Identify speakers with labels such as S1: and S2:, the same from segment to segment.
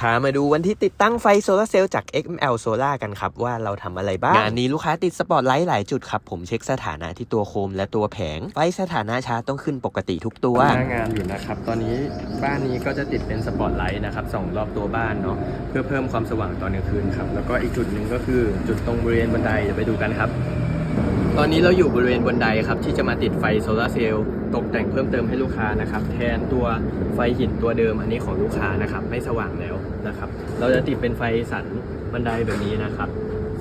S1: พามาดูวันที่ติดตั้งไฟโซลาร์เซลล์จาก XML Solar กันครับ ว่าเราทำอะไรบ้าง งานนี้ลูกค้าติดสปอตไลท์หลายจุดครับ ผมเช็คสถานะที่ตัวโคมและตัวแผง ไฟสถานะชาร์จต้องขึ้นปกติทุกตัว
S2: หน้างานอยู่นะครับ ตอนนี้บ้านนี้ก็จะติดเป็นสปอตไลท์นะครับส่องรอบตัวบ้านเนาะเพื่อเพิ่มความสว่างตอนกลางคืนครับแล้วก็อีกจุดหนึ่งก็คือจุดตรงบริเวณบันไดเดี๋ยวไปดูกันครับ ตอนนี้เราอยู่บริเวณบนไดครับที่จะมาติดไฟโซลาเซลล์ตกแต่งเพิ่มเติมให้ลูกค้านะครับ แทนตัวไฟหินตัวเดิมอันนี้ของลูกค้านะครับ ไม่สว่างแล้วนะครับ เราจะติดเป็นไฟสันบันไดแบบนี้นะครับ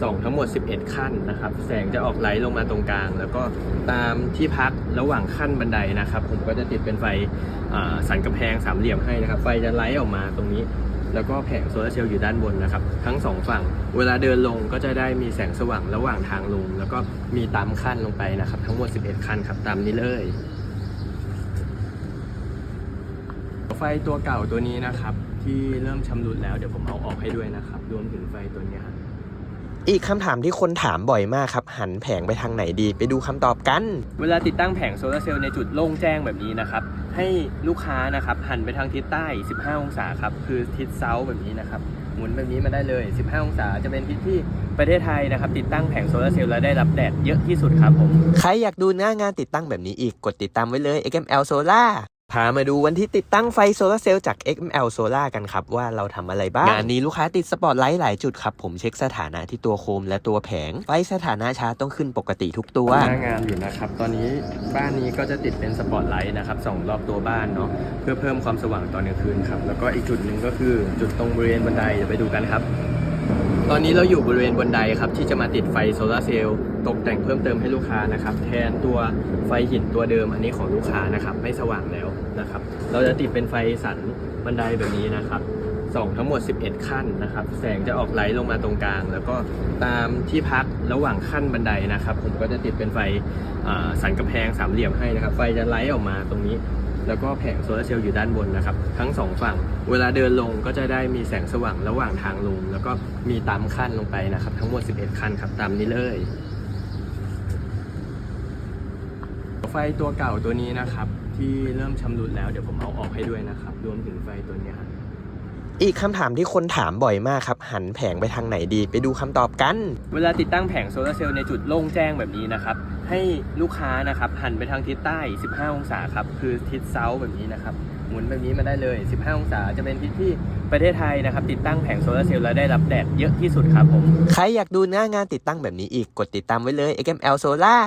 S2: ส่องทั้งหมด 11 ขั้นนะครับ แสงจะออกไลท์ลงมาตรงกลาง แล้วก็ตามที่พักระหว่างขั้นบันไดนะครับ ผมก็จะติดเป็นไฟสันกำแพงสามเหลี่ยมให้นะครับ ไฟจะไลท์ออกมาตรงนี้ แล้วก็แผงโซลาร์เซลล์อยู่ด้านบนนะครับ ทั้งสองฝั่ง เวลาเดินลงก็จะได้มีแสงสว่างระหว่างทางลง แล้วก็มีตามขั้นลงไปนะครับ ทั้งหมด 11 ขั้นครับ ตามนี้เลย ไฟตัวเก่าตัวนี้นะครับ ที่เริ่มชำรุดแล้วเดี๋ยวผมเอาออกให้ด้วยนะครับ รวมถึงไฟตัวเนี้ยครับ
S1: อีกคำถามที่คนถามบ่อยมากครับ หันแผงไปทางไหนดี ไปดูคำตอบกัน
S2: เวลาติดตั้งแผงโซลาร์เซลล์ในจุดโล่งแจ้งแบบนี้นะครับ ให้ลูกค้านะครับหันไปทางทิศใต้ 15 องศาครับคือทิศเซาแบบนี้นะครับหมุนแบบนี้มาได้เลย 15 องศาจะเป็นทิศที่ประเทศไทยนะครับ ติดตั้งแผงโซลาร์เซลล์และได้รับแดดเยอะที่สุดครับผม
S1: ใครอยากดูหน้างานติดตั้งแบบนี้อีกกดติดตามไว้เลย XML Solar พามาดูวันที่ติดตั้งไฟโซลาร์เซลล์จาก XML Solar กันครับ ว่าเราทำอะไรบ้าง งานนี้ลูกค้าติดสปอตไลท์หลายจุดครับ ผมเช็คสถานะที่ตัวโคมและตัวแผง ไฟสถานะชาร์จต้องขึ้นปกติทุกตัว
S2: หน้างานอยู่นะครับ ตอนนี้บ้านนี้ก็จะติดเป็นสปอตไลท์นะครับส่องรอบตัวบ้านเนาะเพื่อเพิ่มความสว่างตอนกลางคืนครับ แล้วก็อีกจุดหนึ่งก็คือจุดตรงบริเวณบันไดเดี๋ยวไปดูกันครับ ตอนนี้เราอยู่บริเวณบันไดครับที่จะมาติดไฟโซลาร์เซลล์ ตกแต่งเพิ่มเติมให้ลูกค้านะครับ แทนตัวไฟหินตัวเดิมอันนี้ของลูกค้านะครับ ไม่สว่างแล้วนะครับ เราจะติดเป็นไฟสันบันไดแบบนี้นะครับส่องทั้งหมด 11 ขั้นนะครับ แสงจะออกไลท์ลงมาตรงกลาง แล้วก็ตามที่พักระหว่างขั้นบันไดนะครับ ผมก็จะติดเป็นไฟสันกำแพงสามเหลี่ยมให้นะครับ ไฟจะไลท์ออกมาตรงนี้ แล้วก็แผงโซลาร์เซลล์อยู่ด้านบนนะครับ ทั้งสองฝั่ง เวลาเดินลงก็จะได้มีแสงสว่างระหว่างทางลง แล้วก็มีตามขั้นลงไปนะครับ ทั้งหมด 11 ขั้นครับ ตามนี้เลย ไฟตัวเก่าตัวนี้นะครับ ที่เริ่มชำรุดแล้วเดี๋ยวผมเอาออกให้ด้วยนะครับ รวมถึงไฟตัวเนี้ยครับ
S1: อีกคำถามที่คนถามบ่อยมากครับ หันแผงไปทางไหนดีไปดูคำตอบกัน
S2: เวลาติดตั้งแผงโซลาร์เซลล์ในจุดโล่งแจ้งแบบนี้นะครับ ให้ลูกค้านะครับหันไปทางทิศใต้ 15 องศาครับ คือทิศเซาแบบนี้นะครับ หมุนแบบนี้มาได้เลย 15 องศาจะเป็นทิศที่ประเทศไทยนะครับ ติดตั้งแผงโซลาร์เซลล์และได้รับแดดเยอะที่สุดครับผม
S1: ใครอยากดูหน้างานติดตั้งแบบนี้อีกกดติดตามไว้เลย XML Solar